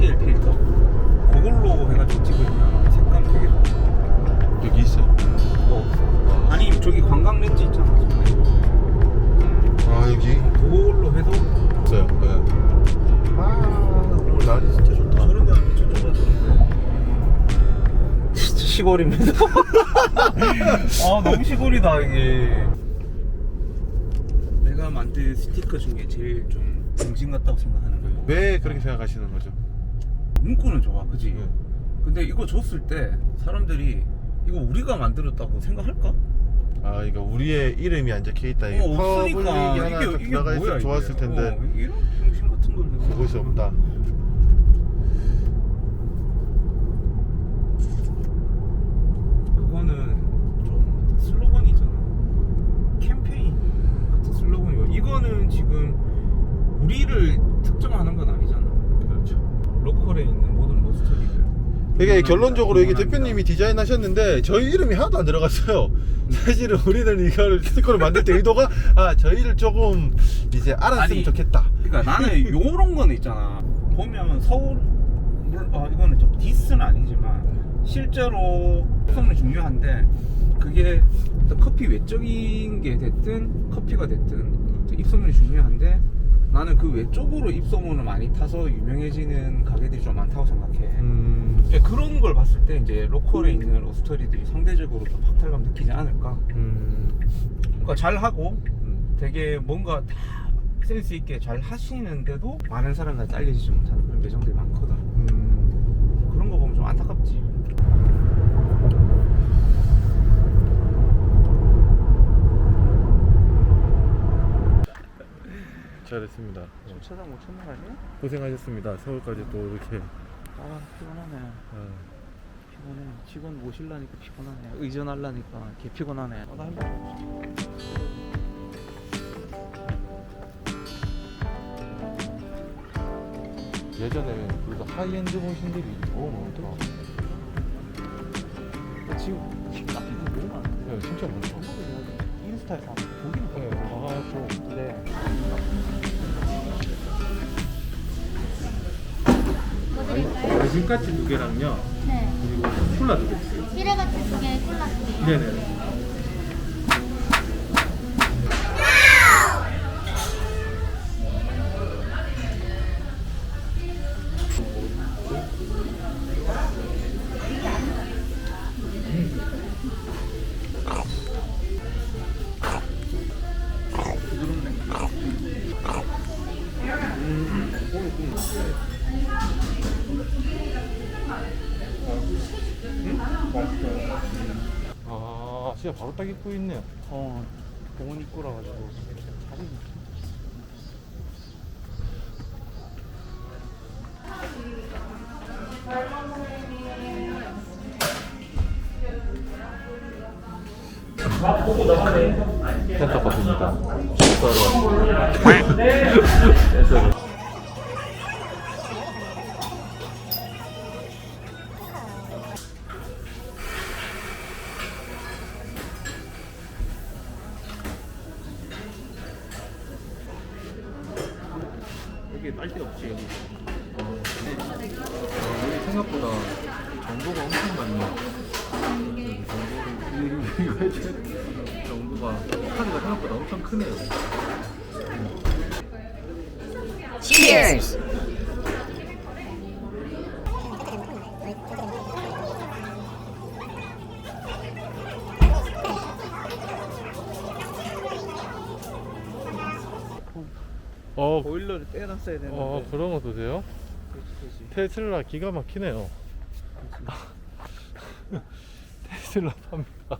스케일 필터 그걸로 해가지고 찍으면 색감 되게 여기 있어요? 뭐 없어 아니 저기 관광 렌즈 있잖아. 아 여기 그걸로 해도 있어요. 네. 아 오늘 날이 진짜 좋다. 저런 데 하면 저쪽으로 진짜 시골입니다 아 너무 시골이다 이게 내가 만든 스티커 중에 제일 좀 정신 같다고 생각하는 거예요 왜 그렇게 생각하시는 거죠? 문구는 좋아 그지 네. 근데 이거 줬을 때 사람들이 이거 우리가 만들었다고 생각할까? 아 그러니까 우리의 이름이 안 적혀 있다. 어, 없으니까 하나 이게, 딱 이게 들어가 뭐야 있으면 좋았을 이게. 텐데 어, 이런 정신 같은 걸 내가 그것이 없다. 그거는 좀 슬로건이잖아 캠페인 같은 슬로건이고 이거는 지금 우리를 특정하는 건 아니잖아. 로컬에 있는 모든 로스터리들 이게 결론적으로 이게. 대표님이 디자인하셨는데 저희 이름이 하나도 안 들어갔어요. 사실은 우리는 이걸 스티커를 만들 때 의도가 아 저희를 조금 이제 알았으면 아니, 좋겠다. 그러니까 나는 요런 거는 있잖아. 보면 서울 물 아, 이거는 좀 디스는 아니지만 실제로 성은 중요한데 그게 커피 외적인 게 됐든 커피가 됐든 입소문이 중요한데 나는 그 외적으로 입소문을 많이 타서 유명해지는 가게들이 좀 많다고 생각해. 음, 예, 그런 걸 봤을 때 이제 로컬에 있는 로스터리들이 상대적으로 좀 박탈감 느끼지 않을까. 음, 그러니까 잘 하고 음. 되게 뭔가 다 센스 있게 잘 하시는데도 많은 사람들한테 알려지지 못하는 그런 매장들이 많거든. 음. 그런 거 보면 좀 안타깝지. 잘했습니다. 주차장 5천 원 아니야? 고생하셨습니다. 서울까지 또 이렇게. 아 피곤하네. 어. 피곤해. 직원 모실라니까 피곤하네. 의전하려니까 개 피곤하네. 어, 나 힘들어. 예전에 그래도 하이엔드 머신들이 너무 많다. 지금 카페들 너무 많아. 네, 진짜 많다. 인스타에서 보기는 네, 가가 뭐 아침까지 두 개랑요. 네. 그리고 콜라 두 개 주세요. 히레가치 두 개, 콜라 두 개요. 네네. 진짜 바로 딱 입고 있네요. 어 공원 입구라 가지고 자리 펜타커입니다. 여기 많네요. 정보를 정보가 카드가 생각보다 엄청 크네요. Cheers! 어, 보일러를 떼놨어야 되는데. 어 그런 것도 돼요? 그렇지, 그렇지. 테슬라 기가 막히네요. 테슬라 팝니다.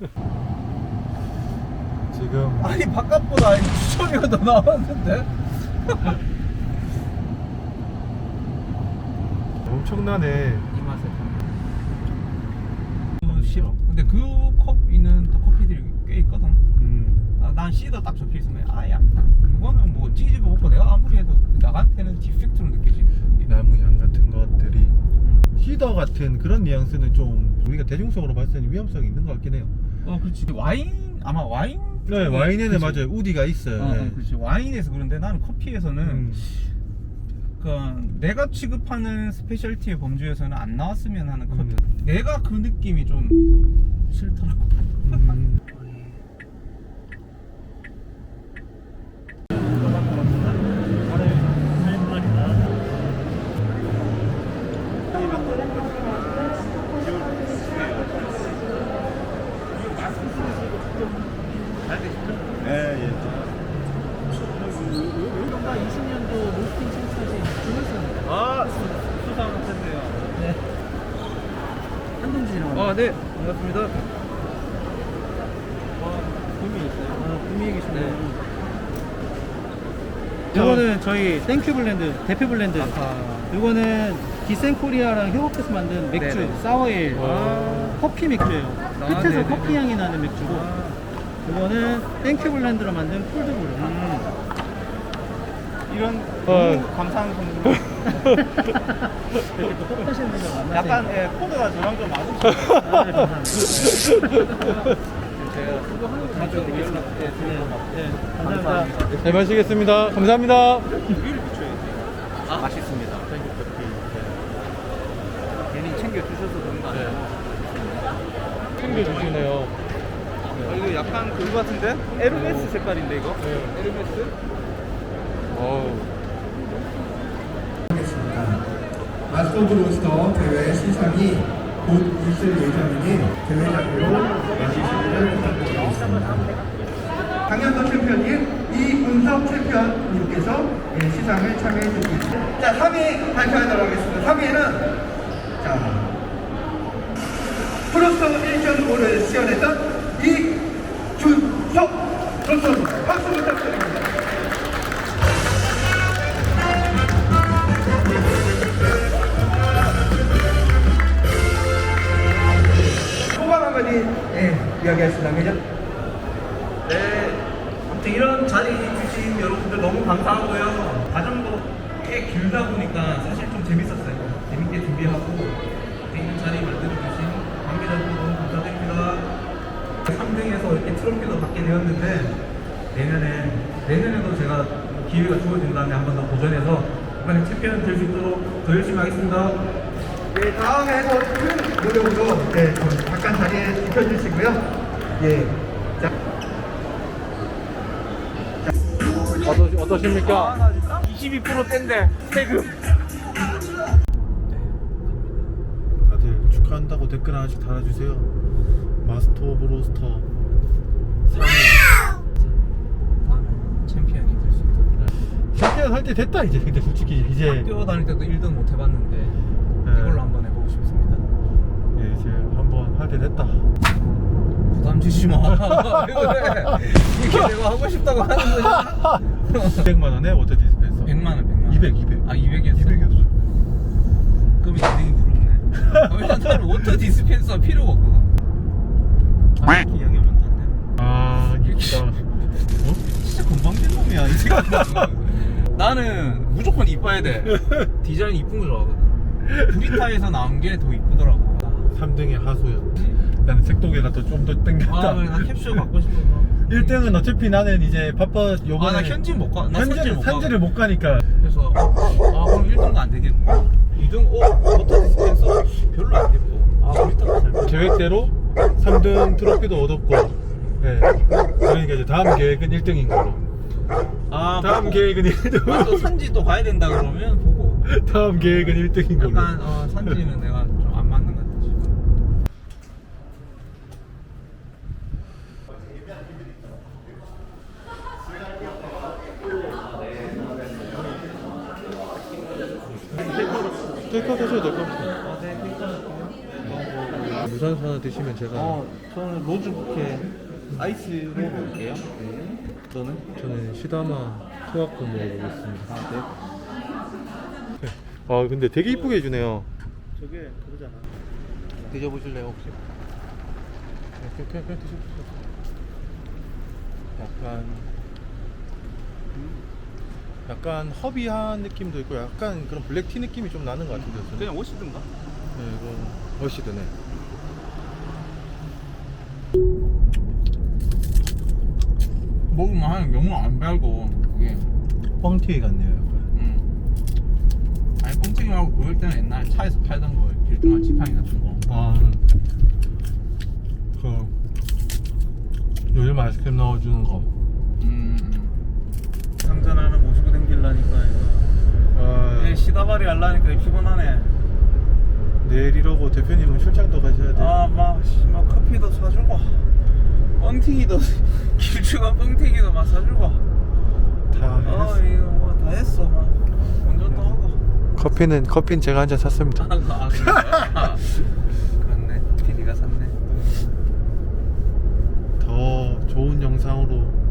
지금 아니 바깥보다 추천이가 더 나왔는데? 엄청나네. 이 맛에 너무 싫어. 근데 그 컵 있는 또 커피들이 꽤 있거든. 음. 아, 난 C다 딱 적혀 있으면 아야. 그거는 뭐 찌지고 먹고 내가 아무리 해도 나한테는 디펙트로 느껴지는 거. 나무 향 같은 것들이 음. 시더 같은 그런 뉘앙스는 좀 우리가 대중성으로 봤을 때는 위험성이 있는 것 같긴 해요. 어 그렇지. 와인 아마 와인. 네, 와인에는 그치? 맞아요. 우디가 있어요. 어, 네. 어, 그렇지. 와인에서 그런데 나는 커피에서는 음. 약간 내가 취급하는 스페셜티의 범주에서는 안 나왔으면 하는 컵. 음. 내가 그 느낌이 좀 싫더라고. 음. 한동진이라고 아, 네. 반갑습니다. 구미 있어요. 아, 구미에 계시네요. 자. 이거는 저희 땡큐 블렌드 대표 블렌드. 아하. 이거는 디센코리아랑 협업해서 만든 맥주 네네. 사워에일 아. 커피 맥주예요. 아, 끝에서 네네네. 커피 향이 나는 맥주고 이거는 땡큐 블렌드로 만든 콜드 블루. 음. 이런 어. 너무 감사한 분들 약간 예, 코드가 저랑 좀 맞으시죠. 아, 네, 감사합니다. 제가 그거 하는 거 자주 연락 때 드리고 막. 네, 감사합니다. 잘 마시겠습니다. 감사합니다. 위를. 아, 맛있습니다. 괜히 챙겨 주셔서 그런 거 아니에요? 챙겨주시네요. 아, 이거 약간 그거 같은데? 에르메스 색깔인데 이거? 네. 에르메스? 어우. 마스터 오브 로스터 대회 시상이 곧 있을 예정이니 대회장으로 와주시기를 부탁드리겠습니다. 강현석 챔피언님, 이은석 챔피언님께서 예, 시상을 참여해 주시겠습니다. 자, 3위 발표하도록 하겠습니다. 3위는 자, 프로스터 1.5를 시연했던 이준석 선수입니다. 박수 부탁드립니다. 이야기하신다면요? 네. 아무튼 이런 자리 주신 여러분들 너무 감사하고요. 과정도 꽤 길다 보니까 사실 좀 재밌었어요. 재밌게 준비하고 있는 자리 만들어주신 관계자분들 너무 감사드립니다. 3등에서 이렇게 트로피도 받게 되었는데 내년에 내년에도 제가 기회가 주어진다면 한 번 더 도전해서 이번에 챔피언 될 수 있도록 더 열심히 하겠습니다. 네, 다음에도 큰 노력으로 네, 좀 잠깐 자리에 지켜주시고요. 예. 자, 어떠, 어떠십니까? 22% 뗀데 세금. 다들 축하한다고 댓글 하나씩 달아주세요. 마스터 오브 로스터 3위. 챔피언이 될 수 있도록. 챔피언 할때 됐다 이제 근데 솔직히 이제 뛰어다닐 때도 1등 못 해봤는데 이걸로 한번 해보고 싶습니다. 예, 이제 때 됐다. 부담 주지 마. 왜 그래? 이게 내가 하고 싶다고 하는 거야. 200만 원에 워터 디스펜서. 100만 원, 100만 원. 200, 200. 아, 200이었어? 200이었어. 그럼 2등이 부럽네. 왜냐면 나는 워터 디스펜서 필요가 없거든. 아, 이렇게 안 돼. 아, 이쁘다. 어? 진짜 건방진 놈이야, 이 새끼. 나는 무조건 이뻐야 돼. 디자인 이쁜 거 좋아하거든. 브리타에서 나온 게 더 이쁘더라고. 3등이 하소연. 나는 색도계가 더 좀 더 땡겼다. 아, 그래, 나 캡슐 갖고 싶어서. 1등은 어차피 나는 이제 바빠 요번에 아, 나 현지 못 가. 나 현지, 산지 못 가. 산지를 못 가니까 그래서 아 그럼 1등도 안 되겠고 2등 어 워터 디스펜서 별로 안 예뻐 아잘 보여. 계획대로 3등 트로피도 얻었고 네. 그러니까 이제 다음 계획은 1등인 걸로 아 다음. 계획은 아, 또 1등 산지 또 가야 된다 그러면 보고 다음 계획은 1등인 걸로 약간 어, 산지는 내가 좀 안 맞는 것 같아 지금 테이크아웃 하셔도 될 것 같아요. 무산소 하나 드시면 제가 어 저는 로즈 부케 아이스로 먹을게요. 네. 너는? 저는 시다마 소화권 먹어보겠습니다. 아 네. 아 근데 되게 이쁘게 해주네요. 저게 그거잖아. 드셔보실래요 혹시? 그냥 그냥 그냥 드셔보세요. 약간 약간 허비한 느낌도 있고 약간 그런 블랙티 느낌이 좀 나는 것 같은데요 저는. 그냥 옷이든가 네 이건 어시드네 먹으면 한 영혼 안 달고 그게 뻥튀기 같네요 약간 음. 깍두기 말고 그럴 때는 옛날 차에서 팔던 거 길쭉한 지팡이 같은 거 아, 그 요즘 아이스크림 넣어주는 거. 음. 상전하는 모시고 댕길라니까 이거. 아, 얘 시다발이 할라니까 피곤하네. 내일 이러고 대표님은 출장도 가셔야 돼. 아막 막 커피도 사주고. 뻥튀기도 길쭉한 뻥튀기도 막 사주고. 다 아 했어. 이거 뭐 다 했어 막. 운전도 하고. 커피는 커피는 제가 한 잔 샀습니다. 아, 아 그래? 그렇네. PD가 샀네. 더 좋은 영상으로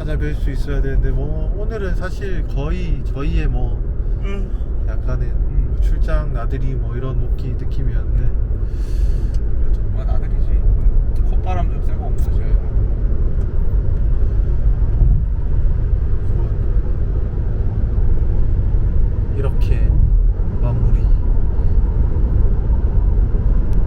찾아뵐 수 있어야 되는데 뭐 오늘은 사실 거의 저희의 뭐 응. 약간의 음. 출장 나들이 뭐 이런 느끼, 느낌이었는데 그래도 뭐 나들이지 콧바람 좀 쐬고 뭐 이렇게